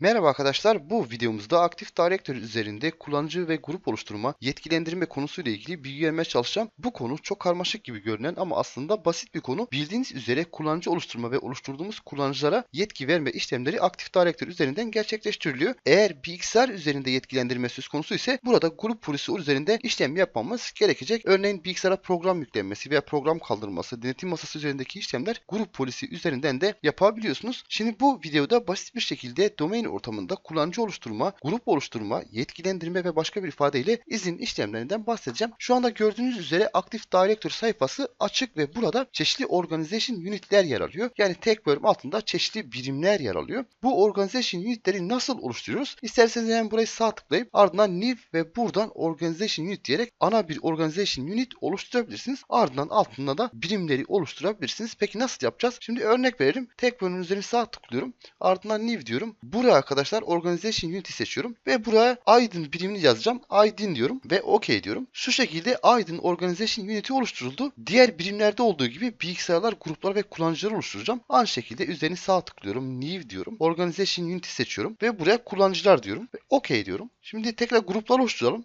Merhaba arkadaşlar, bu videomuzda Active Directory üzerinde kullanıcı ve grup oluşturma, yetkilendirme konusuyla ilgili bilgi vermeye çalışacağım. Bu konu çok karmaşık gibi görünen ama aslında basit bir konu. Bildiğiniz üzere kullanıcı oluşturma ve oluşturduğumuz kullanıcılara yetki verme işlemleri Active Directory üzerinden gerçekleştiriliyor. Eğer bilgisayar üzerinde yetkilendirme söz konusu ise burada grup polisi üzerinde işlem yapmamız gerekecek. Örneğin bilgisayara program yüklenmesi veya program kaldırması, denetim masası üzerindeki işlemler grup polisi üzerinden de yapabiliyorsunuz. Şimdi bu videoda basit bir şekilde domain ortamında kullanıcı oluşturma, grup oluşturma, yetkilendirme ve başka bir ifadeyle izin işlemlerinden bahsedeceğim. Şu anda gördüğünüz üzere Active Directory sayfası açık ve burada çeşitli organization unitler yer alıyor. Yani tek bölüm altında çeşitli birimler yer alıyor. Bu organization unitleri nasıl oluşturuyoruz? İsterseniz hemen burayı sağ tıklayıp ardından new ve buradan organization unit diyerek ana bir organization unit oluşturabilirsiniz. Ardından altında da birimleri oluşturabilirsiniz. Peki nasıl yapacağız? Şimdi örnek verelim. Tek bölümün üzerine sağ tıklıyorum. Ardından new diyorum. Buraya arkadaşlar Organization Unity seçiyorum ve buraya Aydın birimini yazacağım. Aydın diyorum ve OK diyorum. Şu şekilde Aydın Organization Unity oluşturuldu. Diğer birimlerde olduğu gibi bilgisayarlar, gruplar ve kullanıcıları oluşturacağım. Aynı şekilde üzerine sağ tıklıyorum. New diyorum. Organization Unity seçiyorum ve buraya kullanıcılar diyorum ve OK diyorum. Şimdi tekrar gruplar oluşturalım.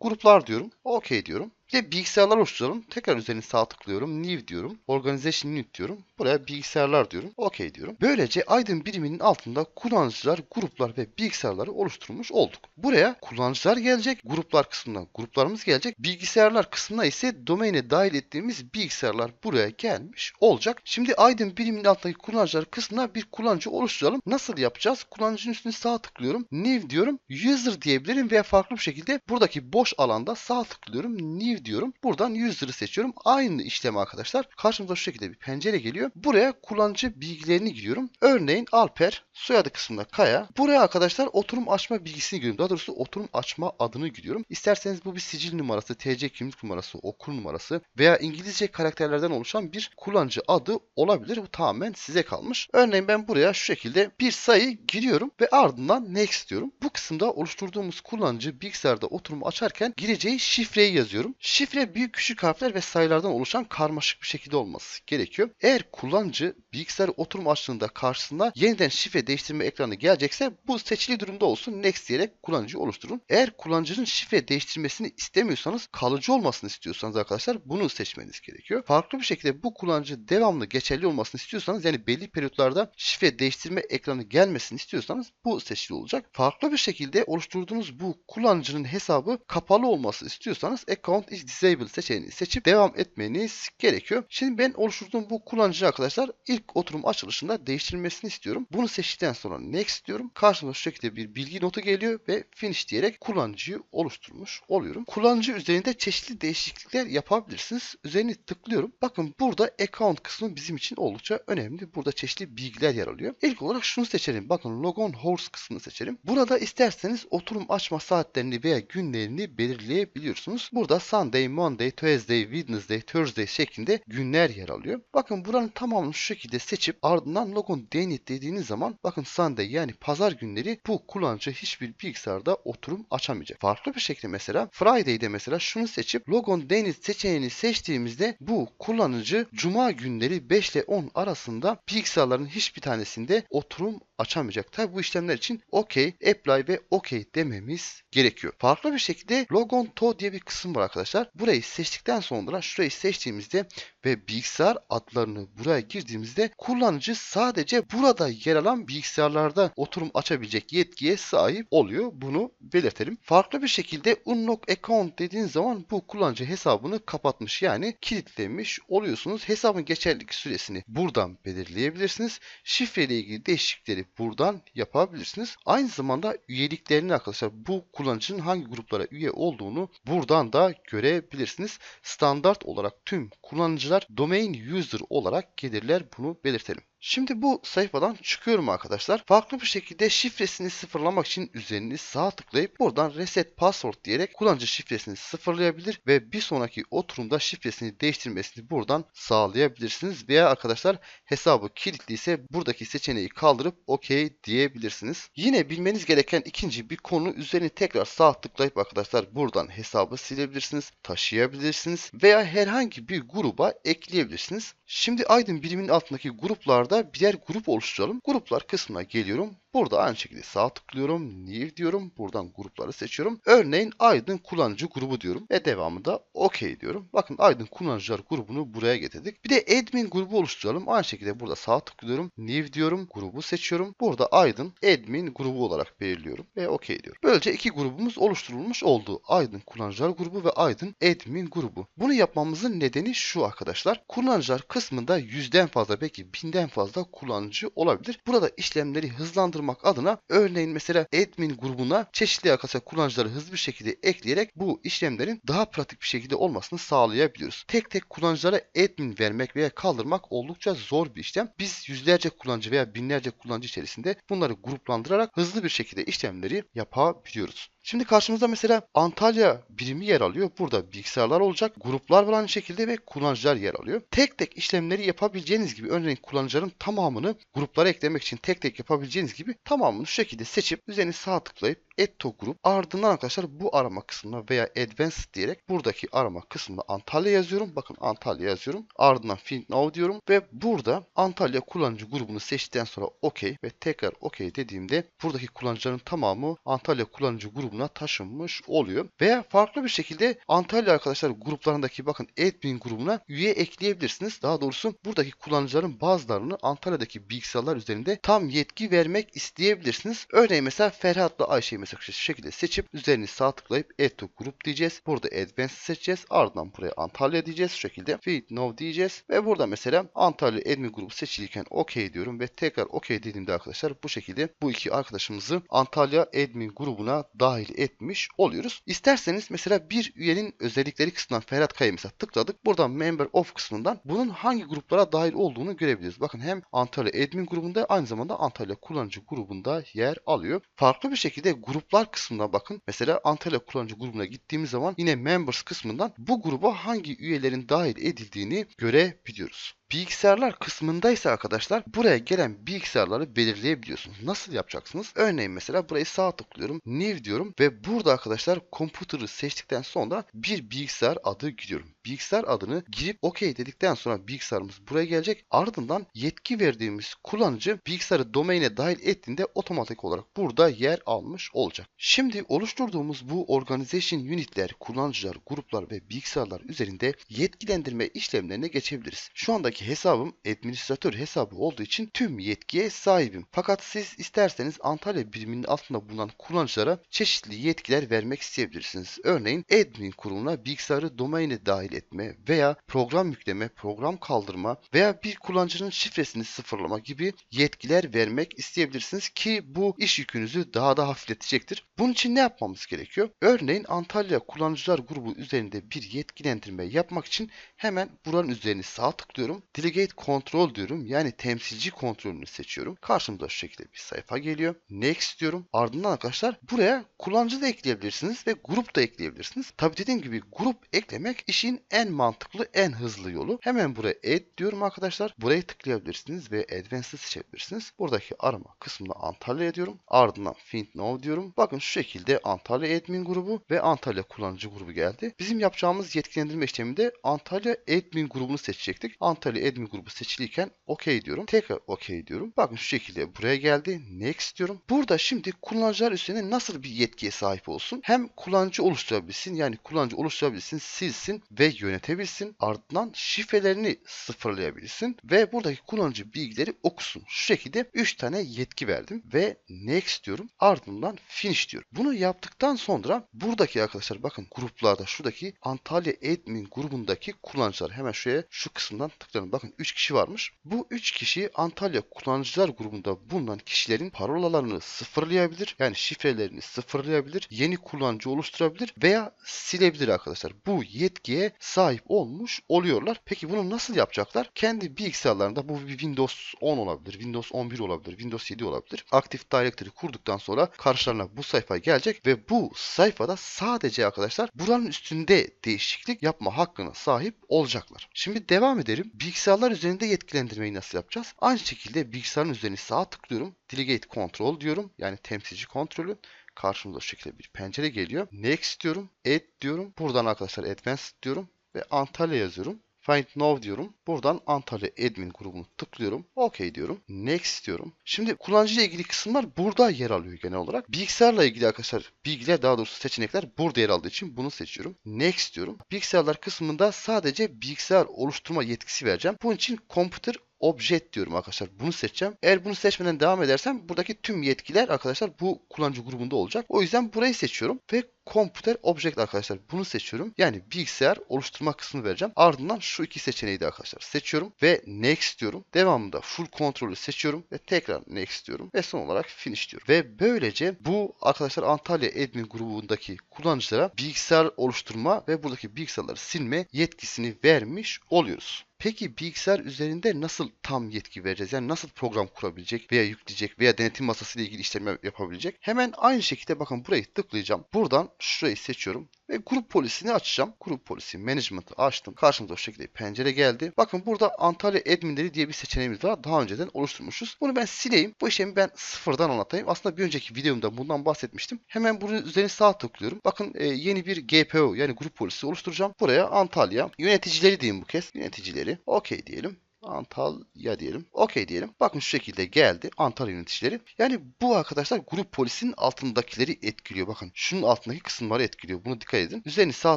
Gruplar diyorum. OK diyorum. De bilgisayarlar oluşturalım. Tekrar üzerine sağ tıklıyorum. New diyorum. Organization Unit diyorum. Buraya bilgisayarlar diyorum. OK diyorum. Böylece Aydın biriminin altında kullanıcılar, gruplar ve bilgisayarları oluşturmuş olduk. Buraya kullanıcılar gelecek. Gruplar kısmına gruplarımız gelecek. Bilgisayarlar kısmına ise domaine dahil ettiğimiz bilgisayarlar buraya gelmiş olacak. Şimdi Aydın biriminin altındaki kullanıcılar kısmına bir kullanıcı oluşturalım. Nasıl yapacağız? Kullanıcının üstüne sağ tıklıyorum. New diyorum. User diyebilirim veya farklı bir şekilde buradaki boş alanda sağ tıklıyorum. New diyorum. Buradan user'ı seçiyorum. Aynı işlem arkadaşlar. Karşımıza şu şekilde bir pencere geliyor. Buraya kullanıcı bilgilerini giriyorum. Örneğin Alper, soyadı kısmında Kaya. Buraya arkadaşlar oturum açma bilgisini giriyorum. Daha doğrusu oturum açma adını giriyorum. İsterseniz bu bir sicil numarası, TC kimlik numarası, okul numarası veya İngilizce karakterlerden oluşan bir kullanıcı adı olabilir. Bu tamamen size kalmış. Örneğin ben buraya şu şekilde bir sayı giriyorum ve ardından next diyorum. Bu kısımda oluşturduğumuz kullanıcı bilgisayarda oturumu açarken gireceği şifreyi yazıyorum. Şifre büyük küçük harfler ve sayılardan oluşan karmaşık bir şekilde olması gerekiyor. Eğer kullanıcı bilgisayar oturum açtığında karşısında yeniden şifre değiştirme ekranı gelecekse bu seçili durumda olsun next diyerek kullanıcıyı oluşturun. Eğer kullanıcının şifre değiştirmesini istemiyorsanız kalıcı olmasını istiyorsanız arkadaşlar bunu seçmeniz gerekiyor. Farklı bir şekilde bu kullanıcı devamlı geçerli olmasını istiyorsanız yani belli periyotlarda şifre değiştirme ekranı gelmesini istiyorsanız bu seçili olacak. Farklı bir şekilde oluşturduğunuz bu kullanıcının hesabı kapalı olması istiyorsanız account disable seçeneğini seçip devam etmeniz gerekiyor. Şimdi ben oluşturduğum bu kullanıcı arkadaşlar ilk oturum açılışında değiştirilmesini istiyorum. Bunu seçtikten sonra next diyorum. Karşıma şu şekilde bir bilgi notu geliyor ve finish diyerek kullanıcıyı oluşturmuş oluyorum. Kullanıcı üzerinde çeşitli değişiklikler yapabilirsiniz. Üzerine tıklıyorum. Bakın burada account kısmı bizim için oldukça önemli. Burada çeşitli bilgiler yer alıyor. İlk olarak şunu seçelim. Bakın logon hours kısmını seçelim. Burada isterseniz oturum açma saatlerini veya günlerini belirleyebiliyorsunuz. Burada Sunday, Monday, Tuesday, Wednesday, Thursday şeklinde günler yer alıyor. Bakın buranın tamamını şu şekilde seçip ardından logon denit dediğiniz zaman bakın Sunday yani pazar günleri bu kullanıcı hiçbir bilgisayarda oturum açamayacak. Farklı bir şekilde mesela Friday'de mesela şunu seçip logon denit seçeneğini seçtiğimizde bu kullanıcı cuma günleri 5 ile 10 arasında bilgisayarların hiçbir tanesinde oturum açamayacak. Tabi bu işlemler için OK, Apply ve OK dememiz gerekiyor. Farklı bir şekilde Logon To diye bir kısım var arkadaşlar. Burayı seçtikten sonra şurayı seçtiğimizde ve bilgisayar adlarını buraya girdiğimizde kullanıcı sadece burada yer alan bilgisayarlarda oturum açabilecek yetkiye sahip oluyor. Bunu belirtelim. Farklı bir şekilde unlock account dediğiniz zaman bu kullanıcı hesabını kapatmış yani kilitlemiş oluyorsunuz. Hesabın geçerlilik süresini buradan belirleyebilirsiniz. Şifre ile ilgili değişiklikleri buradan yapabilirsiniz. Aynı zamanda üyeliklerini arkadaşlar bu kullanıcının hangi gruplara üye olduğunu buradan da görebilirsiniz. Standart olarak tüm kullanıcılar domain user olarak gelirler bunu belirtelim. Şimdi bu sayfadan çıkıyorum arkadaşlar. Farklı bir şekilde şifresini sıfırlamak için üzerine sağ tıklayıp buradan reset password diyerek kullanıcı şifresini sıfırlayabilir ve bir sonraki oturumda şifresini değiştirmesini buradan sağlayabilirsiniz. Veya arkadaşlar hesabı kilitliyse buradaki seçeneği kaldırıp OK diyebilirsiniz. Yine bilmeniz gereken ikinci bir konu üzerine tekrar sağ tıklayıp arkadaşlar buradan hesabı silebilirsiniz, taşıyabilirsiniz veya herhangi bir gruba ekleyebilirsiniz. Şimdi Aydın biriminin altındaki gruplarda birer grup oluşturalım. Gruplar kısmına geliyorum. Burada aynı şekilde sağ tıklıyorum. New diyorum. Buradan grupları seçiyorum. Örneğin Aydın kullanıcı grubu diyorum. Ve devamında OK diyorum. Bakın Aydın kullanıcılar grubunu buraya getirdik. Bir de admin grubu oluşturalım. Aynı şekilde burada sağ tıklıyorum. New diyorum. Grubu seçiyorum. Burada Aydın admin grubu olarak belirliyorum. Ve OK diyorum. Böylece iki grubumuz oluşturulmuş oldu. Aydın kullanıcılar grubu ve Aydın admin grubu. Bunu yapmamızın nedeni şu arkadaşlar. Kullanıcılar kısmında yüzden fazla belki binden fazla kullanıcı olabilir. Burada işlemleri hızlandırmak adına örneğin mesela admin grubuna çeşitli arkadaşlar kullanıcıları hızlı bir şekilde ekleyerek bu işlemlerin daha pratik bir şekilde olmasını sağlayabiliyoruz. Tek tek kullanıcılara admin vermek veya kaldırmak oldukça zor bir işlem. Biz yüzlerce kullanıcı veya binlerce kullanıcı içerisinde bunları gruplandırarak hızlı bir şekilde işlemleri yapabiliyoruz. Şimdi karşımızda mesela Antalya birimi yer alıyor. Burada bilgisayarlar olacak, gruplar var aynı şekilde ve kullanıcılar yer alıyor. Tek tek işlemleri yapabileceğiniz gibi örneğin kullanıcıların tamamını gruplara eklemek için tek tek yapabileceğiniz gibi tamamını şu şekilde seçip üzerine sağ tıklayıp Add to Group ardından arkadaşlar bu arama kısmına veya Advanced diyerek buradaki arama kısmına Antalya yazıyorum. Bakın Antalya yazıyorum. Ardından Find Now diyorum ve burada Antalya kullanıcı grubunu seçtikten sonra OK ve tekrar OK dediğimde buradaki kullanıcıların tamamı Antalya kullanıcı grubuna taşınmış oluyor. Veya farklı bir şekilde Antalya arkadaşlar gruplarındaki bakın admin grubuna üye ekleyebilirsiniz. Daha doğrusu buradaki kullanıcıların bazılarını Antalya'daki bilgisayarlar üzerinde tam yetki vermek isteyebilirsiniz. Örneğin mesela Ferhat'la Ayşe'yi mesela şu şekilde seçip üzerini sağ tıklayıp Add to Group diyeceğiz. Burada Advanced seçeceğiz. Ardından buraya Antalya diyeceğiz. Şu şekilde Feed No diyeceğiz. Ve burada mesela Antalya Admin grubu seçilirken OK diyorum ve tekrar OK dediğimde arkadaşlar bu şekilde bu iki arkadaşımızı Antalya Admin grubuna dahil etmiş oluyoruz. İsterseniz mesela bir üyenin özellikleri kısmından Ferhat Kaya mesela tıkladık. Buradan Member of kısmından bunun hangi gruplara dahil olduğunu görebiliyoruz. Bakın hem Antalya Admin grubunda aynı zamanda Antalya kullanıcı grubunda yer alıyor. Farklı bir şekilde gruplar kısmına bakın. Mesela Antalya kullanıcı grubuna gittiğimiz zaman yine Members kısmından bu gruba hangi üyelerin dahil edildiğini görebiliyoruz. Bilgisayarlar kısmındaysa arkadaşlar buraya gelen bilgisayarları belirleyebiliyorsunuz. Nasıl yapacaksınız? Örneğin mesela burayı sağ tıklıyorum. New diyorum ve burada arkadaşlar computer'ı seçtikten sonra bir bilgisayar adı giriyorum. Bilgisayar adını girip OK dedikten sonra bilgisayarımız buraya gelecek. Ardından yetki verdiğimiz kullanıcı bilgisayarı domaine dahil ettiğinde otomatik olarak burada yer almış olacak. Şimdi oluşturduğumuz bu organization unitler, kullanıcılar, gruplar ve bilgisayarlar üzerinde yetkilendirme işlemlerine geçebiliriz. Şu andaki hesabım administratör hesabı olduğu için tüm yetkiye sahibim. Fakat siz isterseniz Antalya biriminin altında bulunan kullanıcılara çeşitli yetkiler vermek isteyebilirsiniz. Örneğin admin kuruluna bilgisayarı domaine dahil etme veya program yükleme, program kaldırma veya bir kullanıcının şifresini sıfırlama gibi yetkiler vermek isteyebilirsiniz ki bu iş yükünüzü daha da hafifletecektir. Bunun için ne yapmamız gerekiyor? Örneğin Antalya kullanıcılar grubu üzerinde bir yetkilendirme yapmak için hemen buranın üzerine sağ tıklıyorum. Delegate Control diyorum. Yani temsilci kontrolünü seçiyorum. Karşımıza şu şekilde bir sayfa geliyor. Next diyorum. Ardından arkadaşlar buraya kullanıcı da ekleyebilirsiniz ve grup da ekleyebilirsiniz. Tabi dediğim gibi grup eklemek işin en mantıklı, en hızlı yolu. Hemen buraya add diyorum arkadaşlar. Buraya tıklayabilirsiniz ve Advanced'ı seçebilirsiniz. Buradaki arama kısmında Antalya diyorum. Ardından Find Now diyorum. Bakın şu şekilde Antalya Admin grubu ve Antalya kullanıcı grubu geldi. Bizim yapacağımız yetkilendirme işleminde Antalya Admin grubunu seçecektik. Antalya Admin grubu seçiliyken OK diyorum. Tekrar OK diyorum. Bakın şu şekilde buraya geldi. Next diyorum. Burada şimdi kullanıcılar üzerine nasıl bir yetkiye sahip olsun? Hem kullanıcı oluşturabilsin yani kullanıcı oluşturabilsin, silsin ve yönetebilsin. Ardından şifrelerini sıfırlayabilsin ve buradaki kullanıcı bilgileri okusun. Şu şekilde 3 tane yetki verdim ve next diyorum. Ardından finish diyorum. Bunu yaptıktan sonra buradaki arkadaşlar bakın gruplarda şuradaki Antalya Admin grubundaki kullanıcılar hemen şuraya şu kısımdan tıklayalım. Bakın 3 kişi varmış. Bu 3 kişi Antalya kullanıcılar grubunda bulunan kişilerin parolalarını sıfırlayabilir. Yani şifrelerini sıfırlayabilir. Yeni kullanıcı oluşturabilir veya silebilir arkadaşlar. Bu yetkiye sahip olmuş oluyorlar. Peki bunu nasıl yapacaklar? Kendi bilgisayarlarında bu bir Windows 10 olabilir, Windows 11 olabilir, Windows 7 olabilir. Active Directory kurduktan sonra karşılarına bu sayfa gelecek ve bu sayfada sadece arkadaşlar buranın üstünde değişiklik yapma hakkına sahip olacaklar. Şimdi devam edelim. Bilgisayarlar üzerinde yetkilendirmeyi nasıl yapacağız? Aynı şekilde bilgisayarın üzerine sağ tıklıyorum. Delegate Control diyorum. Yani temsilci kontrolü karşımıza şu şekilde bir pencere geliyor. Next diyorum. Add diyorum. Buradan arkadaşlar Advanced diyorum ve Antalya yazıyorum. Find Now diyorum. Buradan Antalya Admin grubunu tıklıyorum. OK diyorum. Next diyorum. Şimdi kullanıcı ile ilgili kısımlar burada yer alıyor genel olarak. Bilgisayarla ilgili arkadaşlar bilgiler daha doğrusu seçenekler burada yer aldığı için bunu seçiyorum. Next diyorum. Bilgisayarlar kısmında sadece bilgisayar oluşturma yetkisi vereceğim. Bunun için Computer Object diyorum arkadaşlar. Bunu seçeceğim. Eğer bunu seçmeden devam edersem buradaki tüm yetkiler arkadaşlar bu kullanıcı grubunda olacak. O yüzden burayı seçiyorum ve Computer Object arkadaşlar bunu seçiyorum. Yani bilgisayar oluşturma kısmını vereceğim. Ardından şu iki seçeneği de arkadaşlar seçiyorum ve Next diyorum. Devamında Full Control'ü seçiyorum ve tekrar Next diyorum ve son olarak Finish diyorum. Ve böylece bu arkadaşlar Antalya Admin grubundaki kullanıcılara bilgisayar oluşturma ve buradaki bilgisayarları silme yetkisini vermiş oluyoruz. Peki bilgisayar üzerinde nasıl tam yetki vereceğiz? Yani nasıl program kurabilecek veya yükleyecek veya denetim masası ile ilgili işlem yapabilecek? Hemen aynı şekilde bakın burayı tıklayacağım. Buradan şurayı seçiyorum ve grup polisini açacağım. Grup polisi management'ı açtım. Karşımıza o şekilde pencere geldi. Bakın burada Antalya adminleri diye bir seçeneğimiz var. Daha önceden oluşturmuşuz. Bunu ben sileyim. Bu işlemi ben sıfırdan anlatayım. Aslında bir önceki videomda bundan bahsetmiştim. Hemen bunun üzerine sağ tıklıyorum. Bakın e, yeni bir GPO yani grup polisi oluşturacağım. Buraya Antalya yöneticileri diyeyim bu kez. Yöneticileri. OK diyelim. Antalya diyelim. Okey diyelim. Bakın şu şekilde geldi. Antalya yöneticileri. Yani bu arkadaşlar grup polisin altındakileri etkiliyor. Bakın şunun altındaki kısımları etkiliyor. Bunu dikkat edin. Üzerini sağ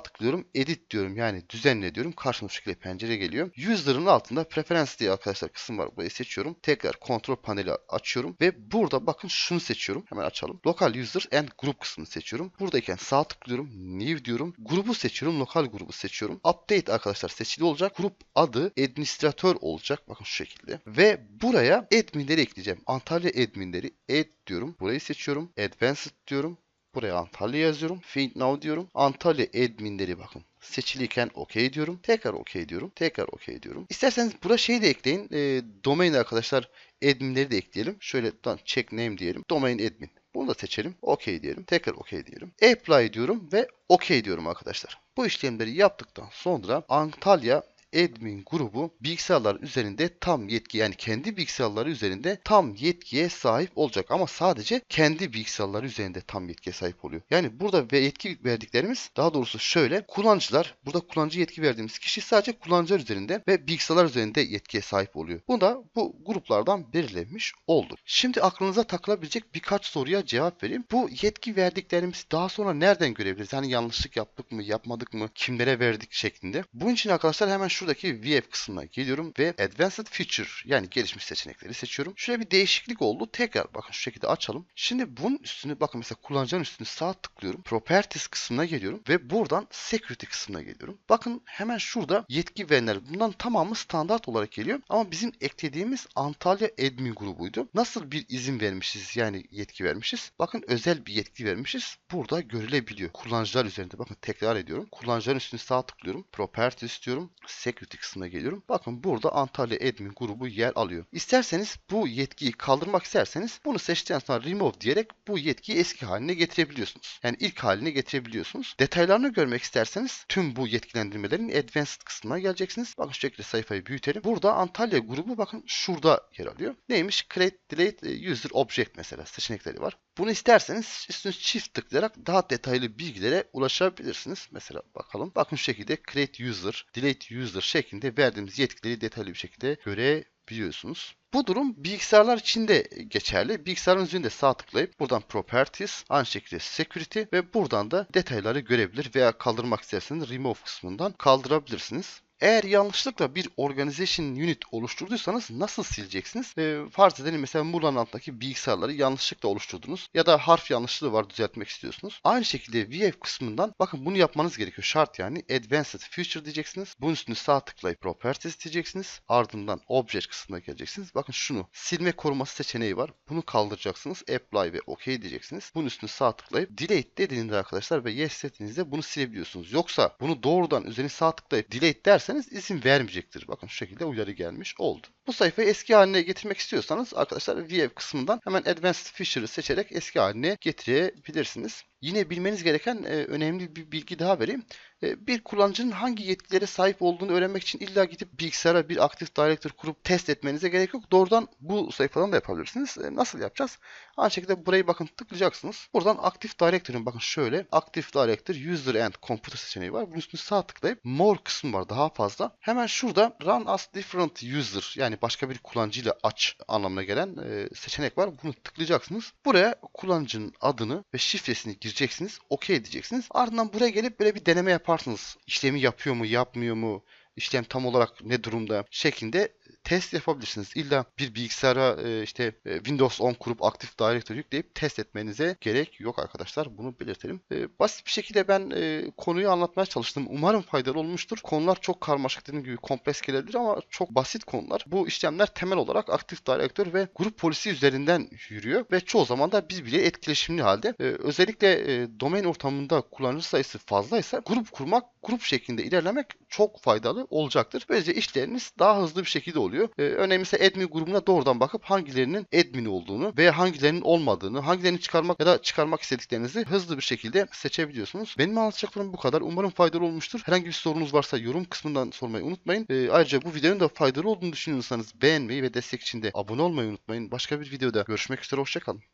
tıklıyorum. Edit diyorum. Yani düzenle diyorum. Karşıma şu şekilde pencere geliyor. User'ın altında preference diye arkadaşlar kısım var. Burayı seçiyorum. Tekrar kontrol paneli açıyorum. Ve burada bakın şunu seçiyorum. Hemen açalım. Local user and group kısmını seçiyorum. Buradayken sağ tıklıyorum. New diyorum. Grubu seçiyorum. Lokal grubu seçiyorum. Update arkadaşlar seçili olacak. Grup adı administratör olacak olacak. Bakın şu şekilde. Ve buraya adminleri ekleyeceğim. Antalya adminleri add diyorum. Burayı seçiyorum. Advanced diyorum. Buraya Antalya yazıyorum. Find now diyorum. Antalya adminleri bakın. Seçiliyken OK diyorum. Tekrar OK diyorum. Tekrar OK diyorum. İsterseniz buraya şey de ekleyin. E, domain arkadaşlar adminleri de ekleyelim. Şöyle check name diyelim. Domain admin. Bunu da seçelim. OK diyelim. Tekrar OK diyelim. Apply diyorum ve OK diyorum arkadaşlar. Bu işlemleri yaptıktan sonra Antalya admin grubu bilgisayarlar üzerinde tam yetki yani kendi bilgisayarları üzerinde tam yetkiye sahip olacak ama sadece kendi bilgisayarları üzerinde tam yetkiye sahip oluyor. Yani burada ve yetki verdiklerimiz daha doğrusu şöyle kullanıcılar burada kullanıcı yetki verdiğimiz kişi sadece kullanıcılar üzerinde ve bilgisayarlar üzerinde yetkiye sahip oluyor. Bu da bu gruplardan belirlenmiş oldu. Şimdi aklınıza takılabilecek birkaç soruya cevap vereyim. Bu yetki verdiklerimiz daha sonra nereden görebiliriz? Hani yanlışlık yaptık mı, yapmadık mı, kimlere verdik şeklinde. Bunun için arkadaşlar hemen şu şuradaki VF kısmına geliyorum ve Advanced Feature yani gelişmiş seçenekleri seçiyorum. Şuraya bir değişiklik oldu. Tekrar bakın şu şekilde açalım. Şimdi bunun üstünü bakın mesela kullanıcının üstünü sağ tıklıyorum. Properties kısmına geliyorum ve buradan Security kısmına geliyorum. Bakın hemen şurada yetki verenler bundan tamamı standart olarak geliyor. Ama bizim eklediğimiz Antalya Admin grubuydu. Nasıl bir izin vermişiz yani yetki vermişiz. Bakın özel bir yetki vermişiz. Burada görülebiliyor. Kullanıcılar üzerinde bakın tekrar ediyorum. Kullanıcıların üstünü sağ tıklıyorum. Properties istiyorum. Security Security kısmına geliyorum. Bakın burada Antalya Admin grubu yer alıyor. İsterseniz bu yetkiyi kaldırmak isterseniz bunu seçtikten sonra remove diyerek bu yetkiyi eski haline getirebiliyorsunuz. Yani ilk haline getirebiliyorsunuz. Detaylarını görmek isterseniz tüm bu yetkilendirmelerin advanced kısmına geleceksiniz. Bakın şu şekilde sayfayı büyütelim. Burada Antalya grubu bakın şurada yer alıyor. Neymiş? Create, delete, user object mesela seçenekleri var. Bunu isterseniz üstüne çift tıklayarak daha detaylı bilgilere ulaşabilirsiniz. Mesela bakalım. Bakın şu şekilde create user, delete user şeklinde verdiğimiz yetkileri detaylı bir şekilde görebiliyorsunuz. Bu durum bilgisayarlar için de geçerli. Bilgisayarın üzerinde sağ tıklayıp buradan Properties, aynı şekilde Security ve buradan da detayları görebilir veya kaldırmak isterseniz Remove kısmından kaldırabilirsiniz. Eğer yanlışlıkla bir organization unit oluşturduysanız nasıl sileceksiniz? E, farz edelim mesela Mulan altındaki bilgisayarları yanlışlıkla oluşturdunuz ya da harf yanlışlığı var düzeltmek istiyorsunuz. Aynı şekilde VF kısmından bakın bunu yapmanız gerekiyor. Şart yani Advanced Feature diyeceksiniz. Bunun üstüne sağ tıklayıp Properties diyeceksiniz. Ardından Object kısmına geleceksiniz. Bakın şunu silme koruması seçeneği var. Bunu kaldıracaksınız. Apply ve OK diyeceksiniz. Bunun üstüne sağ tıklayıp Delete dediğinizde arkadaşlar ve Yes dediğinizde bunu silebiliyorsunuz. Yoksa bunu doğrudan üzerine sağ tıklayıp Delete derseniz ederseniz izin vermeyecektir. Bakın şu şekilde uyarı gelmiş oldu. Bu sayfayı eski haline getirmek istiyorsanız arkadaşlar VF kısmından hemen Advanced Feature'ı seçerek eski haline getirebilirsiniz. Yine bilmeniz gereken e, önemli bir bilgi daha vereyim. E, bir kullanıcının hangi yetkilere sahip olduğunu öğrenmek için illa gidip bilgisayara bir Active Directory kurup test etmenize gerek yok. Doğrudan bu sayfadan da yapabilirsiniz. E, nasıl yapacağız? Aynı şekilde burayı bakın tıklayacaksınız. Buradan Active Directory'nin bakın şöyle Active Directory User and Computer seçeneği var. Bunun üstüne sağ tıklayıp More kısmı var daha fazla. Hemen şurada Run as Different User yani başka bir kullanıcıyla aç anlamına gelen e, seçenek var. Bunu tıklayacaksınız. Buraya kullanıcının adını ve şifresini gireceksiniz. OK diyeceksiniz. Ardından buraya gelip böyle bir deneme yaparsınız. İşlemi yapıyor mu, yapmıyor mu? işlem tam olarak ne durumda şeklinde test yapabilirsiniz. İlla bir bilgisayara e, işte e, Windows 10 kurup Active Directory yükleyip test etmenize gerek yok arkadaşlar. Bunu belirtelim. E, basit bir şekilde ben konuyu anlatmaya çalıştım. Umarım faydalı olmuştur. Konular çok karmaşık dediğim gibi kompleks gelebilir ama çok basit konular. Bu işlemler temel olarak Active Directory ve grup polisi üzerinden yürüyor ve çoğu zaman da birbiriyle etkileşimli halde. Özellikle domain ortamında kullanıcı sayısı fazlaysa grup kurmak, grup şeklinde ilerlemek çok faydalı olacaktır. Böylece işleriniz daha hızlı bir şekilde oluyor. Ee, örneğin mesela admin grubuna doğrudan bakıp hangilerinin admin olduğunu veya hangilerinin olmadığını, hangilerini çıkarmak ya da çıkarmak istediklerinizi hızlı bir şekilde seçebiliyorsunuz. Benim anlatacaklarım bu kadar. Umarım faydalı olmuştur. Herhangi bir sorunuz varsa yorum kısmından sormayı unutmayın. Ee, ayrıca bu videonun da faydalı olduğunu düşünüyorsanız beğenmeyi ve destek için de abone olmayı unutmayın. Başka bir videoda görüşmek üzere. Hoşçakalın.